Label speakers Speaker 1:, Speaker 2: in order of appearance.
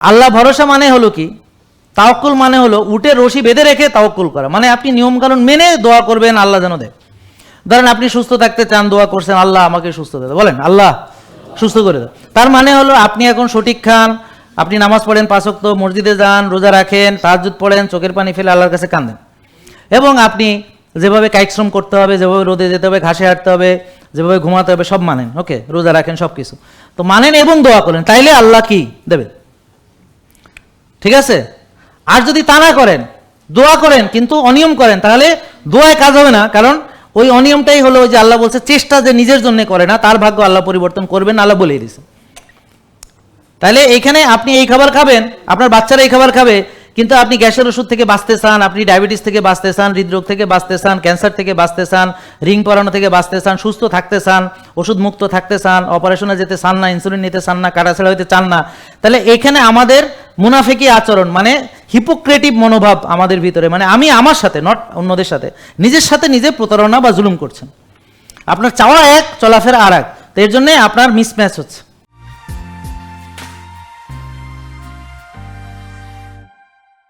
Speaker 1: আল্লাহ ভরসা মানে হলো কি? তাওকুল মানে হলো উটে রশি বেঁধে রেখে তাওকুল করা। মানে আপনি নিয়মকানুন মেনে দোয়া করবেন, আল্লাহ যেন দেয়। ধরেন আপনি সুস্থ থাকতে চান, দোয়া করছেন, আল্লাহ আমাকে সুস্থ দেয় বলেন, আল্লাহ সুস্থ করে দাও। তার মানে হলো আপনি এখন সঠিক খান, আপনি নামাজ পড়েন পাঁচক্ত মসজিদে যান, রোজা রাখেন তাহাজুদ পড়েন, চোখের পানি ফেলে আল্লাহর কাছে কান্দেন। এবং আপনি যেভাবে কায়িক করতে হবে, যেভাবে রোদে যেতে হবে, ঘাসে হাঁটতে হবে, যেভাবে ঘুমাতে হবে, সব মানেন। ওকে? রোজা রাখেন সব কিছু তো মানেন এবং দোয়া করেন। তাইলে আল্লাহ কি দেবে ঠিক আছে? আর যদি তা না করেন, দোয়া করেন, কিন্তু অনিয়ম করেন, তাহলে দোয়ায় কাজ হবে না। কারণ ওই অনিয়মটাই হলো যে আল্লাহ বলছে, চেষ্টা যে নিজের জন্য করে না, তার ভাগ্য আল্লাহ পরিবর্তন করবেন, আল্লাহ বলেই দিছে তাহলে এইখানে আপনি এই খাবার খাবেন, আপনার বাচ্চারা এই খাবার খাবে, কিন্তু আপনি গ্যাসের ওষুধ থেকে বাঁচতে চান, আপনি ডায়াবেটিস থেকে বাঁচতে চান, হৃদরোগ থেকে বাঁচতে চান, ক্যান্সার থেকে বাঁচতে চান, রিং পরানো থেকে বাঁচতে চান, সুস্থ থাকতে চান, ওষুধ মুক্ত থাকতে চান, অপারেশনে যেতে চান না ইনসুলিন নিতে চান না, কাটাছেড়া হইতে চান না, তাহলে এখানে আমাদের মুনাফেকি আচরণ মানে হিপোক্রেটিভ মনোভাব আমাদের ভিতরে মানে আমি আমার সাথে নট অন্যদের সাথে। নিজের সাথে নিজে প্রতারণা বা জুলুম করছেন। আপনার চাওয়া এক, চলাফেরা আর এক তো এর জন্যে আপনার মিসম্যাচ হচ্ছে।